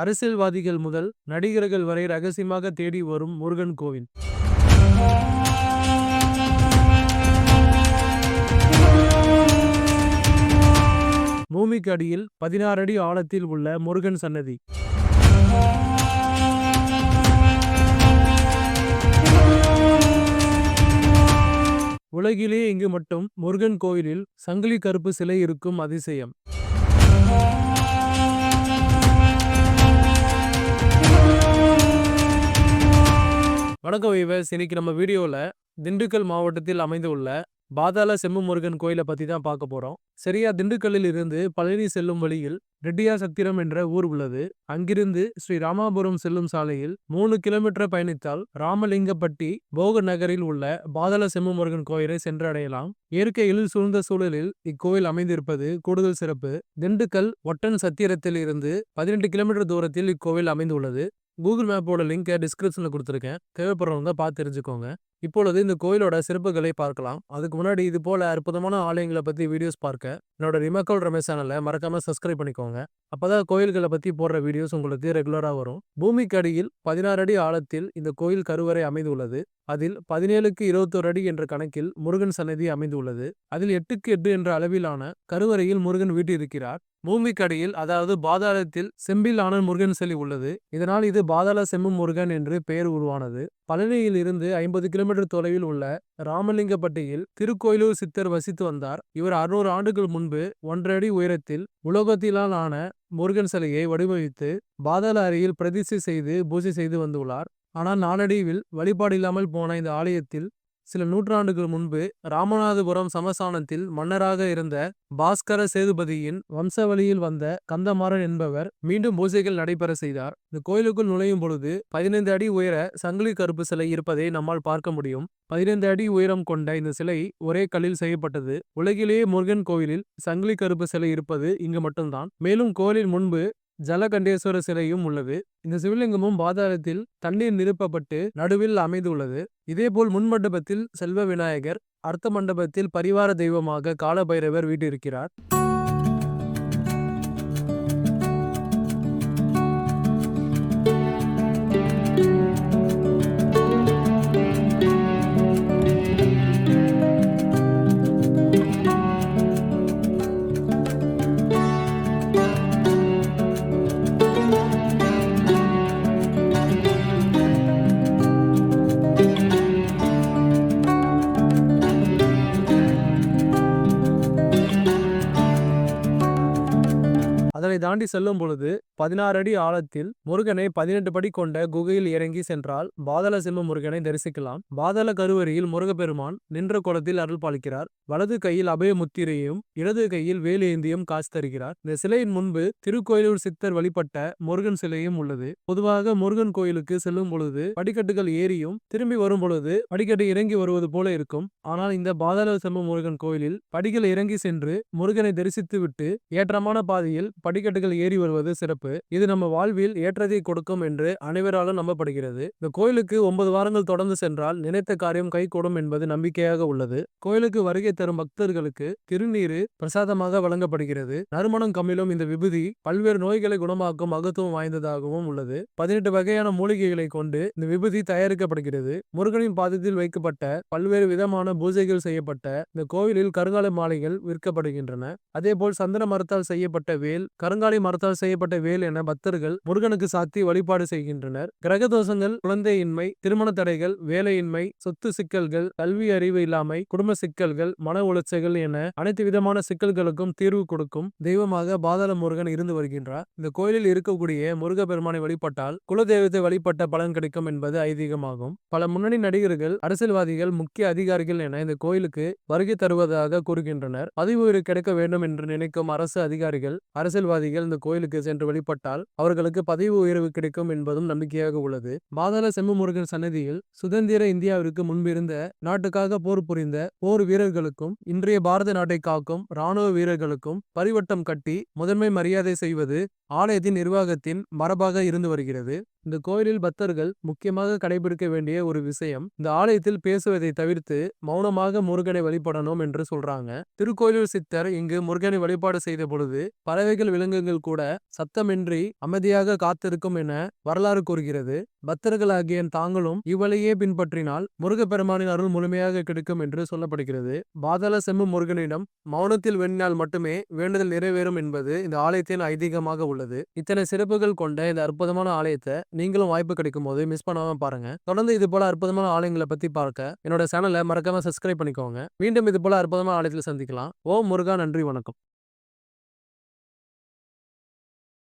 அரசியல்வாதிகள் முதல் நடிகர்கள் வரை ரகசியமாக தேடி வரும் முருகன் கோவில். பூமிக்கு அடியில் பதினாறு அடி ஆழத்தில் உள்ள முருகன் சன்னதி. உலகிலேயே இங்கு மட்டும் முருகன் கோயிலில் சங்கிலி கருப்பு சிலை இருக்கும் அதிசயம். வணக்கம் வைவஸ் இன்னைக்கு நம்ம வீடியோவில் திண்டுக்கல் மாவட்டத்தில் அமைந்துள்ள பாதாள செம்மு முருகன் கோயிலை பற்றி தான் பார்க்க போகிறோம் சரியா திண்டுக்கல்லில் இருந்து பழனி செல்லும் வழியில் ரெட்டியா சத்திரம் என்ற ஊர் உள்ளது. அங்கிருந்து ஸ்ரீ ராமாபுரம் செல்லும் சாலையில் மூணு கிலோமீட்டர் பயணித்தால் ராமலிங்கப்பட்டி போக நகரில் உள்ள பாதாள செம்மு முருகன் கோயிலை சென்றடையலாம். இயற்கையில் சூழ்ந்த சூழலில் இக்கோயில் அமைந்திருப்பது கூடுதல் சிறப்பு. திண்டுக்கல் ஒட்டன் சத்திரத்தில் இருந்து பதினெட்டு கிலோமீட்டர் தூரத்தில் இக்கோவில் அமைந்துள்ளது. கூகுள் மேப்போட லிங்கை டிஸ்கிரிப்ஷனில் கொடுத்துருக்கேன். தேவைப்படுறவங்க பார்த்து தெரிஞ்சுக்கோங்க. இப்பொழுது இந்த கோயிலோட சிறப்புகளை பார்க்கலாம். அதுக்கு முன்னாடி இது போல அற்புதமான ஆலயங்களை பத்தி வீடியோஸ் பார்க்க. என்னோட ரிமக்கல் ரமேஷ் சேனலை மறக்காம சப்ஸ்கிரைப் பண்ணிக்கோங்க. அப்பதான் கோயில்களை பத்தி போடுற வீடியோஸ் உங்களுக்கு ரெகுலரா வரும். பூமிக்கு அடியில் பதினாறு அடி ஆழத்தில் இந்த கோயில் கருவறை அமைந்துள்ளது. அதில் பதினேழுக்கு இருபத்தோரு அடி என்ற கணக்கில் முருகன் சன்னதி அமைந்துள்ளது. அதில் எட்டுக்கு எட்டு என்ற அளவிலான கருவறையில் முருகன் வீட்டிருக்கிறார். பூமிக்கடியில் அதாவது பாதாளத்தில் செம்பில் ஆன முருகன் சிலை உள்ளது. இதனால் இது பாதாள செம்மு முருகன் என்று பெயர் உருவானது. பழனியில் இருந்து ஐம்பது கிலோமீட்டர் தொலைவில் உள்ள ராமலிங்கப்பட்டியில் திருக்கோயிலூர் சித்தர் வசித்து வந்தார். இவர் அறுநூறு ஆண்டுகள் முன்பு ஒன்றரை உயரத்தில் உலோகத்திலால் ஆன முருகன் சிலையை வடிவமைத்து பாதாள அறையில் பிரதிஷ்டை செய்து பூஜை செய்து வந்துள்ளார். ஆனால் நாளடைவில் வழிபாடு இல்லாமல் போன இந்த ஆலயத்தில் சில நூற்றாண்டுகள் முன்பு ராமநாதபுரம் சமஸ்தானத்தில் மன்னராக இருந்த பாஸ்கர சேதுபதியின் வம்சவழியில் வந்த கந்தமாறன் என்பவர் மீண்டும் பூஜைகள் நடைபெற செய்தார். இந்த கோயிலுக்குள் நுழையும் பொழுது பதினைந்து அடி உயர சங்கிலி கருப்பு சிலை இருப்பதை நம்மால் பார்க்க முடியும். பதினைந்து அடி உயரம் கொண்ட இந்த சிலை ஒரே கல்லில் செய்யப்பட்டது. உலகிலேயே முருகன் கோயிலில் சங்கிலி கருப்பு சிலை இருப்பது இங்கு மட்டும்தான். மேலும் கோயிலின் முன்பு ஜலகண்டேஸ்வர சிலையும் உள்ளது. இந்த சிவலிங்கமும் பாதாளத்தில் தண்ணீர் நிரப்பப்பட்டு நடுவில் அமைந்துள்ளது. இதேபோல் முன் மண்டபத்தில் செல்வ விநாயகர் அர்த்த மண்டபத்தில் பரிவார தெய்வமாக காலபைரவர் வீட்டிருக்கிறார். அதனை தாண்டி செல்லும் பொழுது பதினாறு அடி ஆழத்தில் முருகனை பதினெட்டு படி கொண்ட குகையில் இறங்கி சென்றால் பாதாள சிம்ம முருகனை தரிசிக்கலாம். பாதாள கருவறையில் முருகப்பெருமான் நின்ற குளத்தில் அருள் பாலிக்கிறார். வலது கையில் அபய முத்திரையும் இடது கையில் வேலு ஏந்தியும் காசு தருகிறார். இந்த சிலையின் முன்பு திருக்கோயிலூர் சித்தர் வழிபட்ட முருகன் சிலையும் உள்ளது. பொதுவாக முருகன் கோயிலுக்கு செல்லும் பொழுது படிக்கட்டுகள் ஏறியும் திரும்பி வரும் பொழுது படிக்கட்டு இறங்கி வருவது போல இருக்கும். ஆனால் இந்த பாதாள சிம்ம முருகன் கோயிலில் படிகள் இறங்கி சென்று முருகனை தரிசித்து விட்டு ஏற்றமான பாதையில் படிக்கட்டுகள் ஏறி வருவது சிறப்பு. இது நம்ம வாழ்வில் ஏற்றத்தை கொடுக்கும் என்று அனைவராலும் நம்பப்படுகிறது. இந்த கோயிலுக்கு ஒன்பது வாரங்கள் தொடர்ந்து சென்றால் நினைத்த காரியம் கைகூடும் என்பது நம்பிக்கையாக உள்ளது. கோயிலுக்கு வருகை தரும் பக்தர்களுக்கு திருநீரு பிரசாதமாக வழங்கப்படுகிறது. நறுமணம் கம்மிலும் இந்த விபூதி பல்வேறு நோய்களை குணமாக்கும் மகத்துவம் வாய்ந்ததாகவும் உள்ளது. பதினெட்டு வகையான மூலிகைகளை கொண்டு இந்த விபூதி தயாரிக்கப்படுகிறது. முருகனின் பாதத்தில் வைக்கப்பட்ட பல்வேறு விதமான பூஜைகள் செய்யப்பட்ட இந்த கோவிலில் கருங்கால மாலைகள் விற்கப்படுகின்றன. அதேபோல் சந்தன மரத்தால் செய்யப்பட்ட வேல் கருங்காலி மரத்தால் செய்யப்பட்ட வேல் என பக்தர்கள் முருகனுக்கு சாத்தி வழிபாடு செய்கின்றனர். கிரக தோஷங்கள் குழந்தையின்மை திருமண தடைகள் வேலையின்மை சொத்து சிக்கல்கள் கல்வி அறிவு இல்லாமை குடும்ப சிக்கல்கள் மன உளைச்சல்கள் என அனைத்து விதமான சிக்கல்களுக்கும் தீர்வு கொடுக்கும் தெய்வமாக பாதாள முருகன் இருந்து வருகின்றார். இந்த கோயிலில் இருக்கக்கூடிய முருக பெருமானை வழிபட்டால் குலதெய்வத்தை வழிபட்ட பலன் கிடைக்கும் என்பது ஐதீகமாகும். பல முன்னணி நடிகர்கள் அரசியல்வாதிகள் முக்கிய அதிகாரிகள் என இந்த கோயிலுக்கு வருகை தருவதாக கூறுகின்றனர். பதிவு கிடைக்க வேண்டும் என்று நினைக்கும் அரசு அதிகாரிகள் அரசியல்வாதிகள் இந்த கோயிலுக்கு சென்று செயல்பட்டால் அவர்களுக்கு பதவி உயர்வு கிடைக்கும் என்பதும் நம்பிக்கையாக உள்ளது. பாதாள செம்மு முருகன் சன்னதியில் சுதந்திர இந்தியாவிற்கு முன்பிருந்த நாட்டுக்காக போர் புரிந்த போர் வீரர்களுக்கும் இன்றைய பாரத நாட்டை காக்கும் இராணுவ வீரர்களுக்கும் பரிவட்டம் கட்டி முதன்மை மரியாதை செய்வது ஆலயத்தின் நிர்வாகத்தின் மரபாக இருந்து வருகிறது. இந்த கோயிலில் பக்தர்கள் முக்கியமாக கடைபிடிக்க வேண்டிய ஒரு விஷயம் இந்த ஆலயத்தில் பேசுவதை தவிர்த்து மௌனமாக முருகனை வழிபடணும் என்று சொல்றாங்க. திருக்கோயிலூர் சித்தர் இங்கு முருகனை வழிபாடு செய்த பொழுது பறவைகள் விலங்குகள் கூட சத்தமின்றி அமைதியாக காத்திருக்கும் என வரலாறு கூறுகிறது. பக்தர்களாகிய தாங்களும் இவ்வழியே பின்பற்றினால் முருகப்பெருமானின் அருள் முழுமையாக கிடைக்கும் என்று சொல்லப்படுகிறது. பாதாள செம்மு முருகனிடம் மௌனத்தில் வேண்டினால் மட்டுமே வேண்டுதல் நிறைவேறும் என்பது இந்த ஆலயத்தின் ஐதீகமாக உள்ளது. இத்தனை சிறப்புகள் கொண்ட இந்த அற்புதமான ஆலயத்தை நீங்களும் வாய்ப்பு கிடைக்கும் போது மிஸ் பண்ணாம பாருங்க. தொடர்ந்து இது போல அற்புதமான ஆலயங்களை பத்தி பார்க்க என்னோட சேனலை மறக்காம சப்ஸ்கிரைப் பண்ணிக்கோங்க. மீண்டும் இது போல அற்புதமான ஆலயத்தில் சந்திக்கலாம். ஓ முருகா நன்றி வணக்கம்.